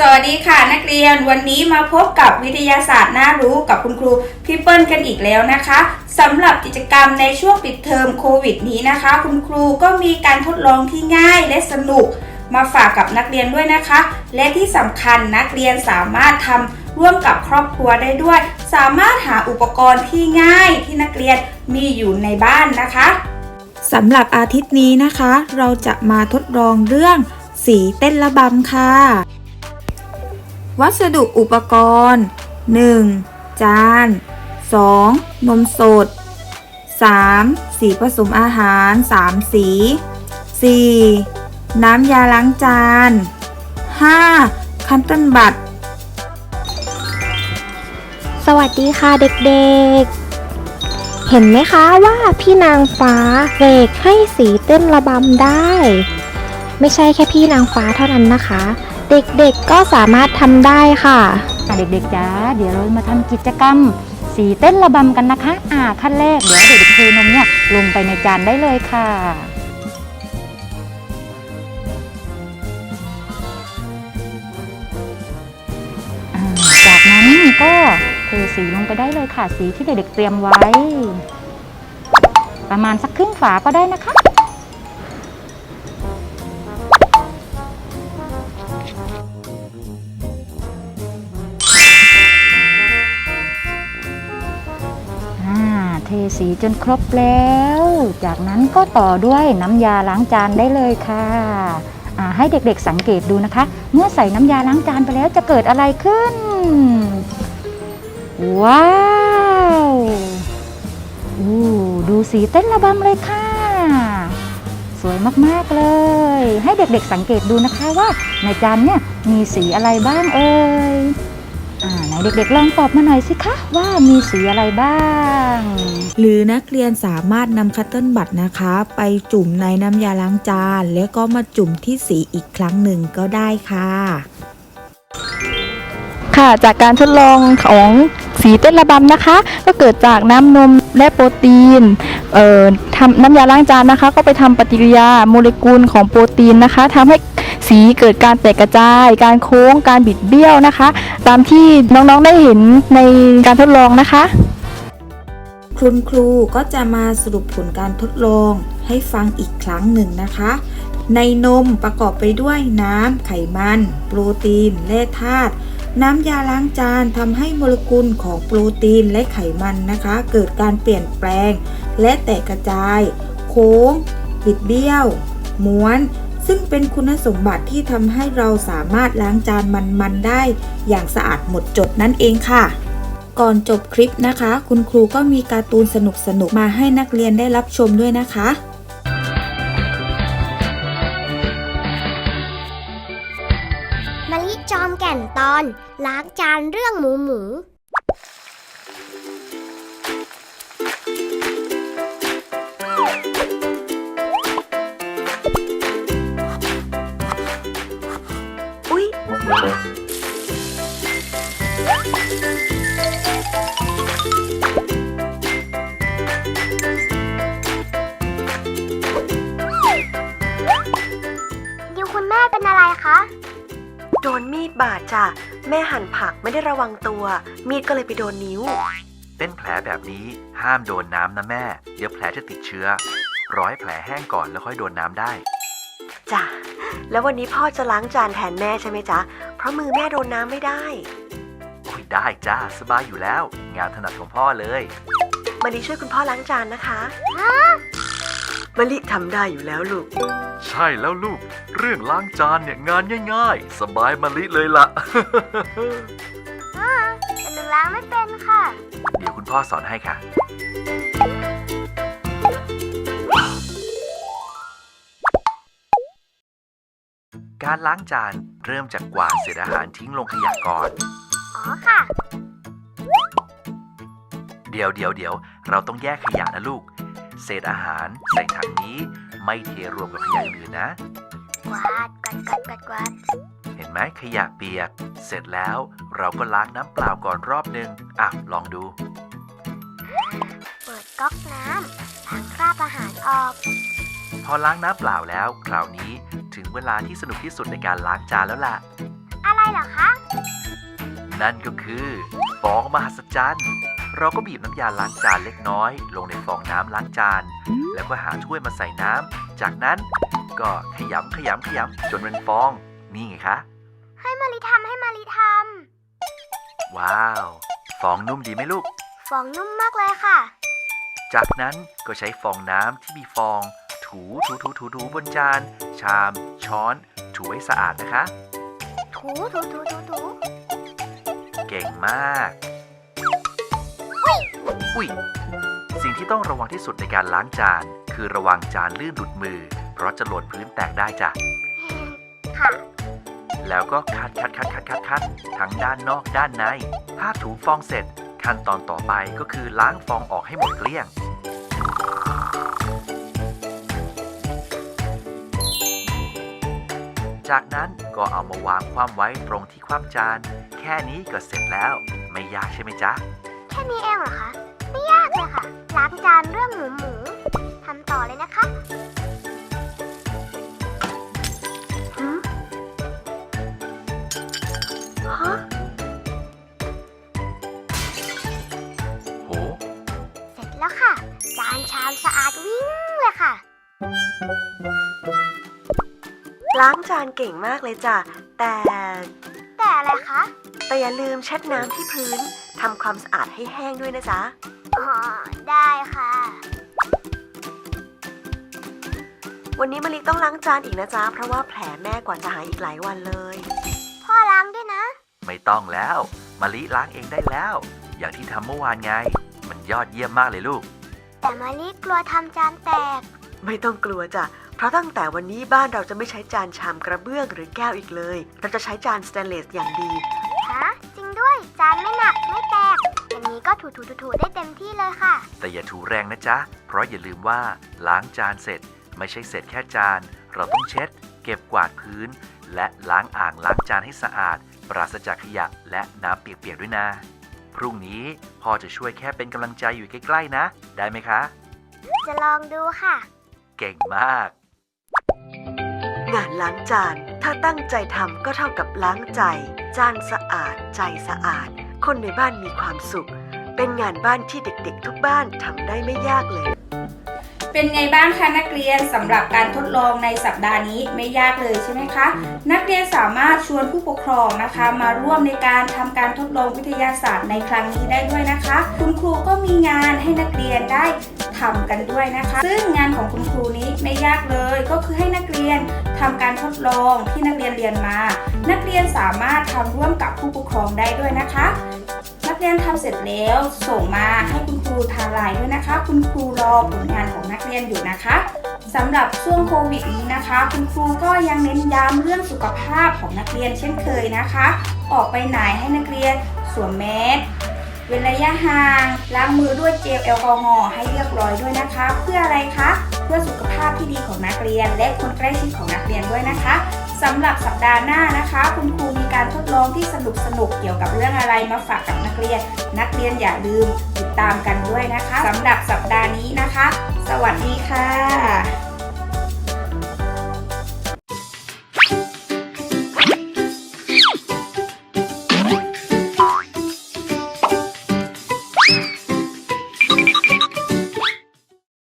สวัสดีค่ะนักเรียนวันนี้มาพบกับวิทยาศาสตร์น่ารู้กับคุณครูพี่เปิ้ลกันอีกแล้วนะคะสำหรับกิจกรรมในช่วงปิดเทอมโควิดนี้นะคะ คุณครูก็มีการทดลองที่ง่ายและสนุก มาฝากกับนักเรียนด้วยนะคะ และที่สำคัญนักเรียนสามารถทำร่วมกับครอบครัวได้ด้วย สามารถหาอุปกรณ์ที่ง่ายที่นักเรียนมีอยู่ในบ้านนะคะสำหรับอาทิตย์นี้นะคะ เราจะมาทดลองเรื่องสีเต้นระบำค่ะ วัสดุอุปกรณ์ 1. จาน 2. นมสด 3. สีผสมอาหาร 3 สี 4. น้ำยาล้างจาน 5. คันตันบัตร สวัสดีค่ะเด็กๆ เห็นไหมคะว่าพี่นางฟ้าเสกให้สีเต้นระบำได้ ไม่ใช่แค่พี่นางฟ้าเท่านั้นนะคะ เด็กๆก็สามารถทำได้ค่ะ อะเด็กๆจ้าเดี๋ยวเรามาทำกิจกรรม สีเต้นระบำกันนะคะ อ่าขั้นแรกเดี๋ยวเด็กๆเทนมเนี่ยลงไปในจานได้เลยค่ะ อ่าจากนั้นก็เทสีลงไปได้เลยค่ะ สีที่เด็กๆเตรียมไว้ ประมาณสักครึ่งฝาก็ได้นะคะ สีจนครบแล้ว จากนั้นก็ต่อด้วยน้ำยาล้างจานได้เลยค่ะให้เด็กๆสังเกตดูนะคะ เมื่อใส่น้ำยาล้างจานไปแล้วจะเกิดอะไรขึ้น ว้าวอู้ดูสีเต้นระบำเลยค่ะ สวยมากๆเลย ให้เด็กๆสังเกตดูนะคะว่าในจานเนี่ยมีสีอะไรบ้างเอ่ย อ่าไหนเด็กๆลองตอบมาหน่อยสิคะว่ามีสีอะไรบ้าง หรือนักเรียนสามารถนำคัตเติ้ลบัตนะคะ ไปจุ่มในน้ำยาล้างจาน แล้วก็มาจุ่มที่สีอีกครั้งหนึ่งก็ได้ค่ะ ค่ะจากการทดลองของสีเต้นระบำนะคะ ก็เกิดจากน้ำนมและโปรตีนเอ่อทำน้ำยาล้างจานนะคะ ก็ไปทำปฏิกิริยาโมเลกุลของโปรตีนนะคะทำให้ สีเกิดการแตกกระจาย การโค้ง การบิดเบี้ยวนะคะ ตามที่น้องๆได้เห็นในการทดลองนะคะ คุณครูก็จะมาสรุปผลการทดลองให้ฟังอีกครั้งหนึ่งนะคะ ในนมประกอบไปด้วยน้ำไขมัน โปรตีน และธาตุน้ำยาล้างจานทำให้โมเลกุลของโปรตีนและไขมันนะคะ เกิดการเปลี่ยนแปลง และแตกกระจาย โค้ง บิดเบี้ยว ม้วน ซึ่งเป็นคุณสมบัติที่ทำให้เราสามารถล้างจานมันๆได้อย่างสะอาดหมดจดนั่นเองค่ะ ก่อนจบคลิปนะคะ คุณครูก็มีการ์ตูนสนุกๆมาให้นักเรียนได้รับชมด้วยนะคะมะลิจอมแก่นตอน ล้างจานเรื่องหมูหมู โดนมีดบาดจ้ะ แม่หั่นผักไม่ได้ระวังตัว มีดก็เลยไปโดนนิ้ว เป็นแผลแบบนี้ห้ามโดนน้ำนะแม่ เดี๋ยวแผลจะติดเชื้อรอให้แผลแห้งก่อนแล้วค่อยโดนน้ำได้ จ้ะ แล้ววันนี้พ่อจะล้างจานแทนแม่ใช่ไหมจ๊ะ เพราะมือแม่โดนน้ำไม่ได้ โอ้ยได้จ้าสบายอยู่แล้ว งานถนัดของพ่อเลย มาริช่วยคุณพ่อล้างจานนะคะ มะลิทำได้อยู่แล้วลูก ใช่แล้วลูก เรื่องล้างจานเนี่ยงานง่าย ๆ สบายมะลิเลยล่ะแต่หนูล้างไม่เป็นค่ะ เดี๋ยวคุณพ่อสอนให้ค่ะ การล้างจานเริ่มจากกวาดเศษอาหารทิ้งลงขยะก่อน อ๋อค่ะ เดี๋ยวเดี๋ยวเดี๋ยวเราต้องแยกขยะนะลูก เศษอาหารใส่ถังนี้ไม่เทรวมกับขยะอื่นนะ กวาดกวาดกวาดกวาดกวาดเห็นไหมขยะเปียก เสร็จแล้วเราก็ล้างน้ำเปล่าก่อนรอบนึงอะลองดู เปิดก๊อกน้ำล้างคราบอาหารออก พอล้างน้ำเปล่าแล้ว คราวนี้ถึงเวลาที่สนุกที่สุดในการล้างจานแล้วล่ะ อะไรเหรอคะ นั่นก็คือฟองมหัศจรรย์ เราก็บีบน้ำยาล้างจานเล็กน้อย ลงในฟองน้ำล้างจาน แล้วก็หาถ้วยมาใส่น้ำ จากนั้นก็ขยำขยำขยำจนเป็นฟอง นี่ไงคะ ให้มาริทำให้มาริทว้าว ฟองนุ่มดีไหมลูกำฟองนุ่มมากเลยค่ะ จากนั้นก็ใช้ฟองน้ำที่มีฟอง ถูถูถูถูถูบนจาน ชาม ช้อน ถูให้สะอาดนะคะ ถูถูถูถูถูเก่งมาก อุ้ย สิ่งที่ต้องระวังที่สุดในการล้างจาน คือระวังจานลื่นหลุดมือ เพราะจะหล่นพื้นแตกได้จ้ะ ค่ะ แล้วก็คัดคัดคัดคัดคัดคัดทั้งด้านนอกด้านใน ถ้าถูฟองเสร็จ ขั้นตอนต่อไปก็คือล้างฟองออกให้หมดเกลี้ยง จากนั้นก็เอามาวางคว่ำไว้ตรงที่คว่ำจาน แค่นี้ก็เสร็จแล้ว ไม่ยากใช่ไหมจ๊ะ แค่นี้เองเหรอคะไม่ยาก เลยค่ะ ล้างจานเรื่องหมูหมูทำต่อเลยนะคะหืมฮะโห เสร็จแล้วค่ะ จานชามสะอาดวิ่งเลยค่ะ ล้างจานเก่งมากเลยจ้ะ แต่ แต่อะไรคะ แต่อย่าลืมเช็ดน้ำที่พื้นทำความสะอาดให้แห้งด้วยนะจ๊ะ วันนี้มะลิต้องล้างจานอีกนะจ๊ะ เพราะว่าแผลแม่กว่าจะหายอีกหลายวันเลย พ่อล้างด้วยนะ ไม่ต้องแล้วมะลิล้างเองได้แล้ว อย่างที่ทำเมื่อวานไง มันยอดเยี่ยมมากเลยลูก แต่มารีกลัวทำจานแตก ไม่ต้องกลัวจ้ะ เพราะตั้งแต่วันนี้บ้านเราจะไม่ใช้จานชามกระเบื้องหรือแก้วอีกเลย เราจะใช้จานสแตนเลสอย่างดี ฮะ จริงด้วย จานไม่หนักไม่แตก อย่างนี้ก็ถูถูถูๆๆได้เต็มที่เลยค่ะ แต่อย่าถูแรงนะจ๊ะ เพราะอย่าลืมว่าล้างจานเสร็จ ไม่ใช่เสร็จแค่จาน เราต้องเช็ด เก็บกวาดพื้น และล้างอ่างล้างจานให้สะอาด ปราศจากขยะและน้ำเปียกๆด้วยนะ พรุ่งนี้พ่อจะช่วยแค่เป็นกำลังใจอยู่ใกล้ๆนะ ได้ไหมคะ จะลองดูค่ะ เก่งมาก งานล้างจาน ถ้าตั้งใจทำก็เท่ากับล้างใจ จานสะอาด ใจสะอาด คนในบ้านมีความสุข เป็นงานบ้านที่เด็กๆ ทุกบ้านทำได้ไม่ยากเลย เป็นไงบ้างคะนักเรียนสำหรับการทดลองในสัปดาห์นี้ไม่ยากเลยใช่ไหมคะ นักเรียนสามารถชวนผู้ปกครองนะคะ มาร่วมในการทำการทดลองวิทยาศาสตร์ในครั้งนี้ได้ด้วยนะคะ คุณครูก็มีงานให้นักเรียนได้ทำกันด้วยนะคะ ซึ่งงานของคุณครูนี้ไม่ยากเลย ก็คือให้นักเรียนทำการทดลองที่นักเรียนเรียนมา นักเรียนสามารถทำร่วมกับผู้ปกครองได้ด้วยนะคะ นักเรียนทำเสร็จแล้วส่งมาให้คุณครูทางไลน์ด้วยนะคะ คุณครูรอผลงานของนัก รียนอยู่นะคะสำหรับช่วงโควิดนี้นะคะ คุณครูก็ยังเน้นย้ำเรื่องสุขภาพของนักเรียนเช่นเคยนะคะ ออกไปไหนให้นักเรียนสวมแมสเว้นระยะห่างล้างมือด้วยเจลแอลกอฮอล์ให้เรียบร้อยด้วยนะคะ เพื่ออะไรคะเพื่อสุขภาพที่ดีของนักเรียน และคนใกล้ชิดของนักเรียนด้วยนะคะสำหรับสัปดาห์หน้านะคะ คุณครูมีการทดลองที่สนุกสนุกๆเกี่ยวกับเรื่องอะไรมาฝากกับนักเรียน นักเรียนอย่าลืมติดตามกันด้วยนะคะสำหรับสัป วัสดีค่ะ